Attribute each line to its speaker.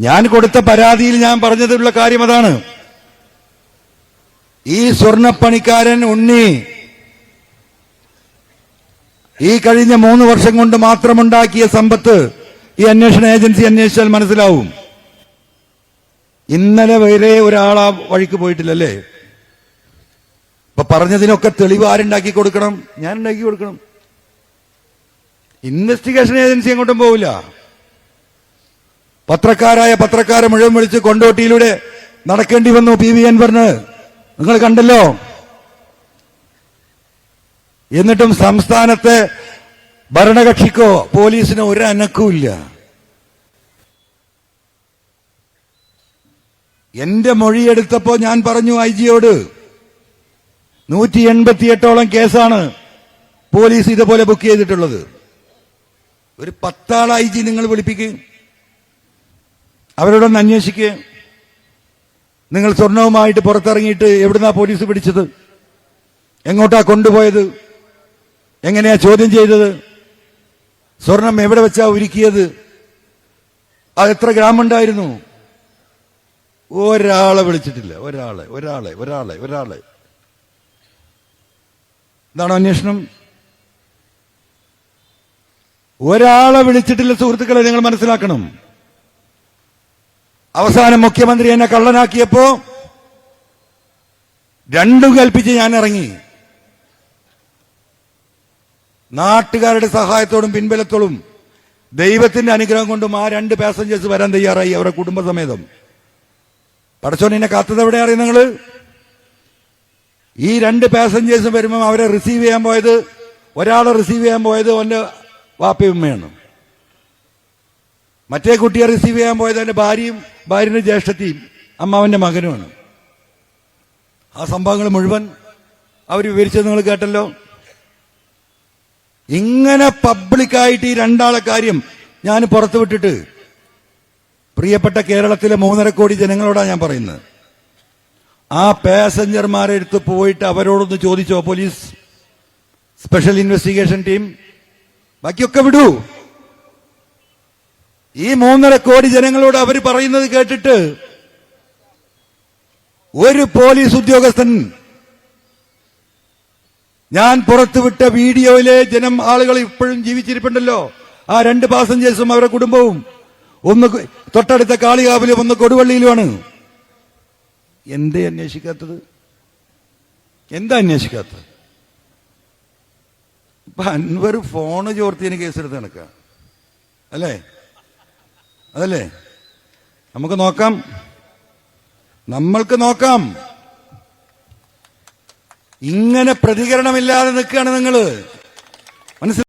Speaker 1: ഞാൻ കൊടുത്ത പരാതിയിൽ ഞാൻ പറഞ്ഞതിലുള്ള കാര്യം അതാണ്. ഈ സ്വർണപ്പണിക്കാരൻ ഉണ്ണി ഈ കഴിഞ്ഞ മൂന്ന് വർഷം കൊണ്ട് മാത്രമുണ്ടാക്കിയ സമ്പത്ത് ഈ അന്വേഷണ ഏജൻസി അന്വേഷിച്ചാൽ മനസ്സിലാവും. ഇന്നലെ വരെ ഒരാൾ ആ വഴിക്ക് പോയിട്ടില്ലല്ലേ? ഇപ്പൊ പറഞ്ഞതിനൊക്കെ തെളിവ് ആരുണ്ടാക്കി കൊടുക്കണം? ഞാൻ ഉണ്ടാക്കി കൊടുക്കണം. ഇൻവെസ്റ്റിഗേഷൻ ഏജൻസി അങ്ങോട്ടും പോവില്ല. പത്രക്കാരായ പത്രക്കാരെ മുഴുവൻ വിളിച്ച് കൊണ്ടോട്ടിയിലൂടെ നടക്കേണ്ടി വന്നു പി വി അൻവറിന് നിങ്ങൾ കണ്ടല്ലോ? എന്നിട്ടും സംസ്ഥാനത്തെ ഭരണകക്ഷിക്കോ പോലീസിനോ ഒരു അനക്കവുമില്ല എന്റെ മൊഴിയെടുത്തപ്പോ ഞാൻ പറഞ്ഞു ഐ ജിയോട് നൂറ്റി എൺപത്തിയെട്ടോളം കേസാണ് പോലീസ് ഇതുപോലെ ബുക്ക് ചെയ്തിട്ടുള്ളത്. ഒരു പത്താൾ ഐ ജി നിങ്ങൾ വിളിപ്പിക്കുക അവരോടൊന്ന് അന്വേഷിക്കുക നിങ്ങൾ സ്വർണവുമായിട്ട് പുറത്തിറങ്ങിയിട്ട് എവിടുന്നാ പോലീസ് പിടിച്ചത്? എങ്ങോട്ടാ കൊണ്ടുപോയത്? എങ്ങനെയാ ചോദ്യം ചെയ്തത്? സ്വർണം എവിടെ വെച്ചാ ഒരുക്കിയത് അത് എത്ര ഗ്രാം ഉണ്ടായിരുന്നു ഒരാളെ വിളിച്ചിട്ടില്ല. ഒരാളെ ഒരാളെ ഒരാളെ ഒരാളെ. ഇതാണോ അന്വേഷണം? ഒരാളെ വിളിച്ചിട്ടില്ല സുഹൃത്തുക്കളെ നിങ്ങൾ മനസ്സിലാക്കണം. അവസാനം മുഖ്യമന്ത്രി എന്നെ കള്ളനാക്കിയപ്പോ രണ്ടും കൽപ്പിച്ച് ഞാൻ ഇറങ്ങി. നാട്ടുകാരുടെ സഹായത്തോടും പിൻബലത്തോടും ദൈവത്തിന്റെ അനുഗ്രഹം കൊണ്ടും ആ രണ്ട് പാസഞ്ചേഴ്സ് വരാൻ തയ്യാറായി അവരുടെ കുടുംബസമേതം. പടച്ചോണിനെ കാത്തത് എവിടെ അറിയും നിങ്ങൾ? ഈ രണ്ട് പാസഞ്ചേഴ്സ് വരുമ്പോൾ അവരെ റിസീവ് ചെയ്യാൻ പോയത് ഒരാളെ റിസീവ് ചെയ്യാൻ പോയത് ഒന്റെ വാപ്പയുമ്മയാണ് മറ്റേ കുട്ടിയെ റിസീവ് ചെയ്യാൻ പോയത് എന്റെ ഭാര്യയും ഭാര്യയുടെ ജ്യേഷ്ഠത്തിയും അമ്മാവന്റെ മകനുമാണ്. ആ സംഭവങ്ങൾ മുഴുവൻ അവർ വിവരിച്ചത് നിങ്ങൾ കേട്ടല്ലോ. ഇങ്ങനെ പബ്ലിക്കായിട്ട് ഈ രണ്ടാളെ കാര്യം ഞാൻ പുറത്തു വിട്ടിട്ട് പ്രിയപ്പെട്ട കേരളത്തിലെ മൂന്നര കോടി ജനങ്ങളോടാണ് ഞാൻ പറയുന്നത്. ആ പാസഞ്ചർമാരെ അടുത്ത് പോയിട്ട് അവരോടൊന്ന് ചോദിച്ചോ പോലീസ്? Special investigation team? ബാക്കിയൊക്കെ വിടൂ. ഈ മൂന്നര കോടി ജനങ്ങളോട് അവർ പറയുന്നത് കേട്ടിട്ട് ഒരു പോലീസ് ഉദ്യോഗസ്ഥൻ ഞാൻ പുറത്തുവിട്ട വീഡിയോയിലെ ജനം ആളുകൾ ഇപ്പോഴും ജീവിച്ചിരിപ്പുണ്ടല്ലോ. ആ രണ്ട് പാസഞ്ചേഴ്സും അവരുടെ കുടുംബവും ഒന്ന് തൊട്ടടുത്ത കാളികാവിലും ഒന്ന് കൊടുവള്ളിയിലുമാണ്. എന്തേ അന്വേഷിക്കാത്തത്? എന്താ അന്വേഷിക്കാത്തത്? ഇപ്പൊ അൻവർ ഫോണ് ചോർത്തിയതിന് കേസെടുത്ത് നടക്കുക അല്ലേ? അതല്ലേ? നമുക്ക് നോക്കാം. നമ്മൾക്ക് നോക്കാം. ഇങ്ങനെ പ്രതികരണമില്ലാതെ നിൽക്കുകയാണ് നിങ്ങൾ മനസ്സിലായി